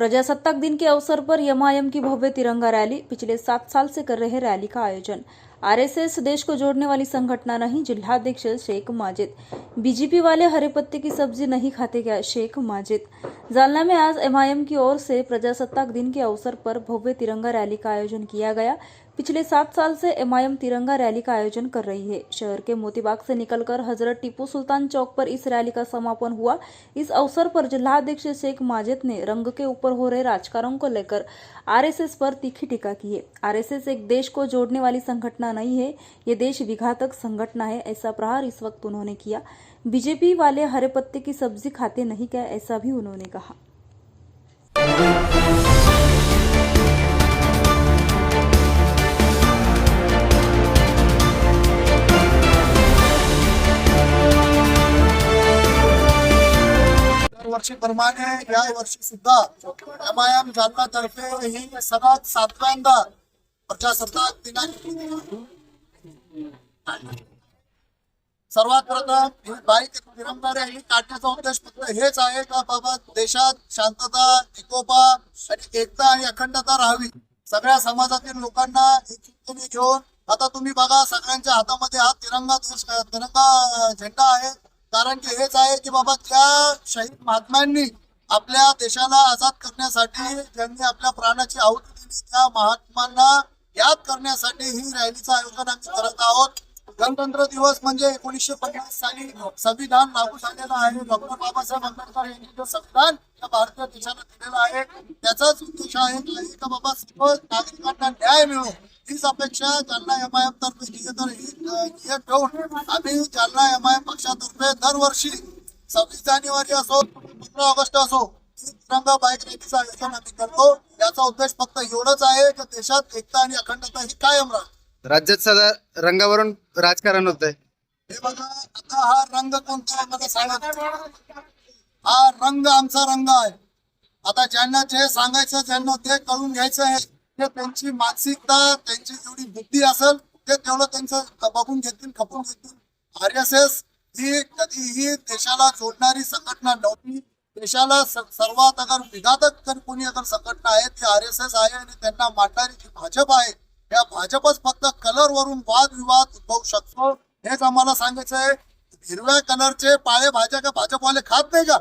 प्रजासत्ताक दिन के अवसर पर यमायम की भव्य तिरंगा रैली पिछले सात साल से कर रहे रैली का आयोजन। आरएसएस देश को जोड़ने वाली संगठना नहीं जिलाध्यक्ष शेख माजिद। बीजेपी वाले हरे पत्ते की सब्ज़ी नहीं खाते क्या? शेख माजिद। जालना में आज एमआईएम की ओर से प्रजासत्ताक दिन के अवसर पर भव्य तिरंगा रैली का आयोजन किया गया। पिछले सात साल से एमआईएम तिरंगा रैली का आयोजन कर रही है। शहर के मोतीबाग से निकलकर हज़रत टीपू सुल्तान चौक पर इस रैली का समापन हुआ। इस अवसर पर जिलाध्यक्ष शेख माजिद ने रंग के ऊपर हो रहे राजकारण को लेकर आरएसएस पर तीखी टीका की है। आरएसएस एक देश को जोड़ने वाली संगठना नहीं है, ये देश विघातक संगठना है, ऐसा प्रहार इस वक्त उन्होंने किया। बीजेपी वाले हरे पत्ते की सब्ज़ी खाते नहीं क्या, ऐसा भी उन्होंने कहा। दरवर्षीप्रमाणे या वर्षी सुद्धा एम आय एम जालना तर्फे ही सगळ्यात सातव्यांदा प्रजासत्ताक दिनाची सर्वात प्रथम ही बाईक तिरंगा आणि काढण्याचा उद्देश फक्त हेच आहे का बाबा देशात शांतता एकोपा आणि एकता आणि अखंडता राहावी? सगळ्या समाजातील लोकांना एकजुटीने घेऊन आता तुम्ही बघा सगळ्यांच्या हातामध्ये हा तिरंगा तिरंगा झेंडा आहे. कारण की हेच आहे की बाबा त्या शहीद महात्म्यांनी आपल्या देशाला आझाद करण्यासाठी ज्यांनी आपल्या प्राणाची आहुती दिली त्या महात्मांना याद करण्यासाठी ही रॅलीचं आयोजन आम्ही करत आहोत. गणतंत्र दिवस म्हणजे एकोणीसशे पन्नास साली संविधान लागू झालेलं आहे. डॉक्टर बाबासाहेब आंबेडकर यांनी जो संविधान या भारतीय देशाला दिलेलं आहे त्याचाच उद्देश आहे की का बाबा सर्व नागरिकांना न्याय मिळो. हीच अपेक्षा जालना एम आय एम तर्फे तर ही ठेवून आम्ही जालना एम आय एम पक्षातर्फे दरवर्षी सव्वीस जानेवारी असो पंधरा ऑगस्ट असो तिरंगा बाईक रॅलीचं आयोजन आम्ही करतो. याचा उद्देश फक्त एवढंच आहे की देशात एकता आणि अखंडता ही कायम राहते राज्यात सदा रंगावरून राजकारण होत आहे हे बघा आता हा रंग कोणता आहे? मला सांगा. हा रंग आमचा रंग आहे. आता ज्यांना जे सांगायचं ज्यांना ते कळून घ्यायचं आहे ते त्यांची मानसिकता त्यांची जेवढी बुद्धी असेल ते तेवढं त्यांचं बघून घेतील खपून घेतील. आर एस एस ही कधीही देशाला जोडणारी संघटना नव्हती. देशाला सर्वात अगर विघातक जर कोणी अगर संघटना आहे ती आर एस एस आहे आणि त्यांना मांडणारी जी भाजप आहे या भाजपच फक्त कलर वरून वादविवाद उद्भवू शकतो. हेच आम्हाला सांगायचं आहे. हिरव्या कलरचे पाळे भाज्या का भाजपवाले खात नाही का?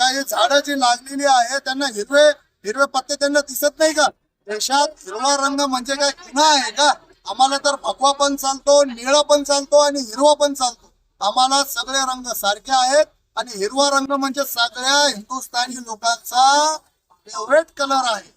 का हे झाडं जी लागलेली आहे त्यांना हिरवे हिरवे पत्ते त्यांना दिसत नाही का? देशात हिरवा रंग म्हणजे काय? गुन्हा आहे का? आम्हाला तर भगवा पण चालतो निळा पण चालतो आणि हिरवा पण चालतो. आम्हाला सगळे रंग सारखे आहेत. आणि हिरवा रंग म्हणजे सगळ्या हिंदुस्थानी लोकांचा फेवरेट कलर आहे.